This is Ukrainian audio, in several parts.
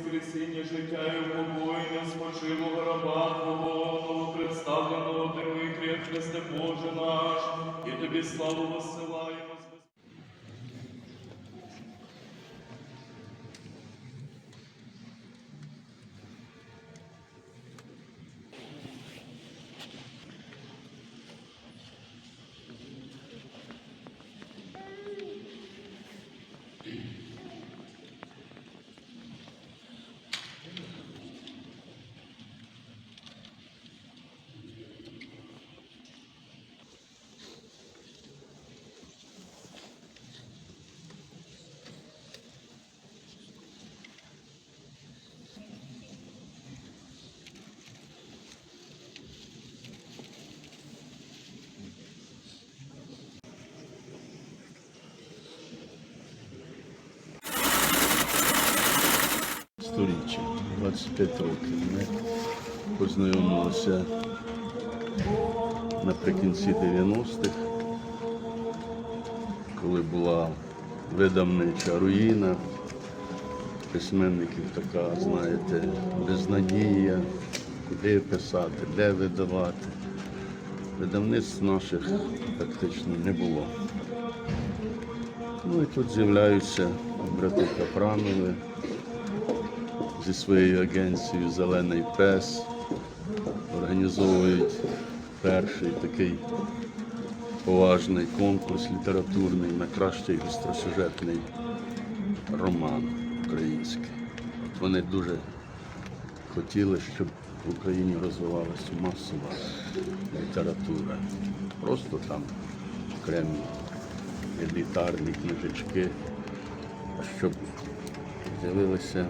воскресіння життя і упокоєння спочилого раба Твого, представленого Димитрія, Христе Боже наш, і тобі славу посилаємо. 25 років. Ми познайомилися наприкінці 90-х, коли була видавнича руїна, письменників така, знаєте, безнадія, куди писати, де видавати. Видавництв наших практично не було. Ну і тут з'являються брати Капранови, зі своєю агенцією Зелений пес організовують перший такий поважний конкурс літературний на кращий гостросюжетний роман український. От вони дуже хотіли, щоб в Україні розвивалася масова література. Просто там окремі елітарні книжечки, щоб з'явилися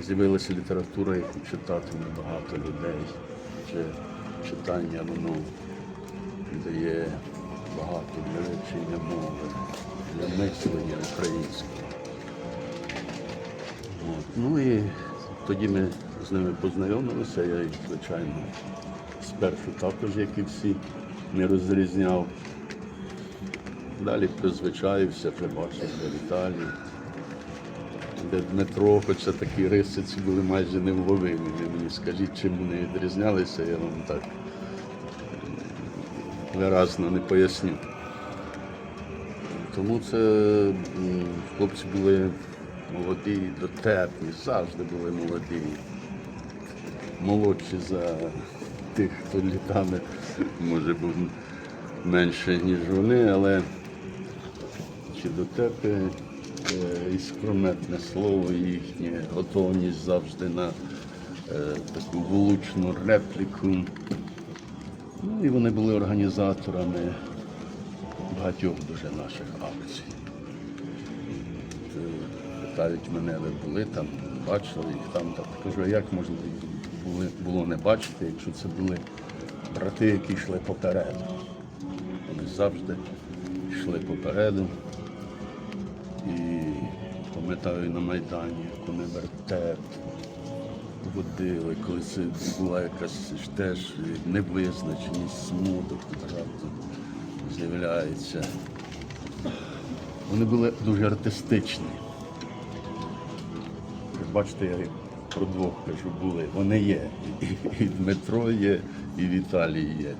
з'явилася література, яку читатиме багато людей. Адже читання воно дає багато для вивчення мови, для мислення українського. От. Ну і тоді ми з ними познайомилися, я їх, звичайно, спершу також, як і всі, не розрізняв. Далі призвичаївся, вже бачив де Віталій де Дмитро, хоча такі риси ці були майже невловимі. Ви мені скажіть, чим вони відрізнялися, я вам так виразно не поясню. Тому це хлопці були молоді, дотепні, завжди були молоді. Молодші за тих, хто літами, може був менше, ніж вони, але чи дотепи е, і скрометне слово їхнє, готовність завжди на е, таку влучну репліку. Ну і вони були організаторами багатьох дуже наших акцій. Е, Питають мене, ви були там, бачили їх там. Так кажу, як їх було не бачити, якщо це були брати, які йшли попереду. Вони завжди йшли попереду. І пам'ятаю на Майдані, як вони вертеп водили, коли це була якась теж невизначеність, смуток одразу з'являється. Вони були дуже артистичні. Ви Бачите, я про двох кажу, були. Вони є. І Дмитро є, і Віталій є.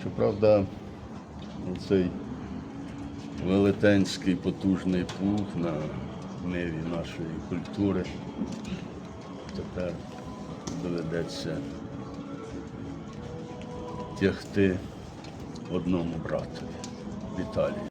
Щоправда, цей велетенський потужний плуг на ниві нашої культури. Тепер доведеться тягти одному братові Віталію.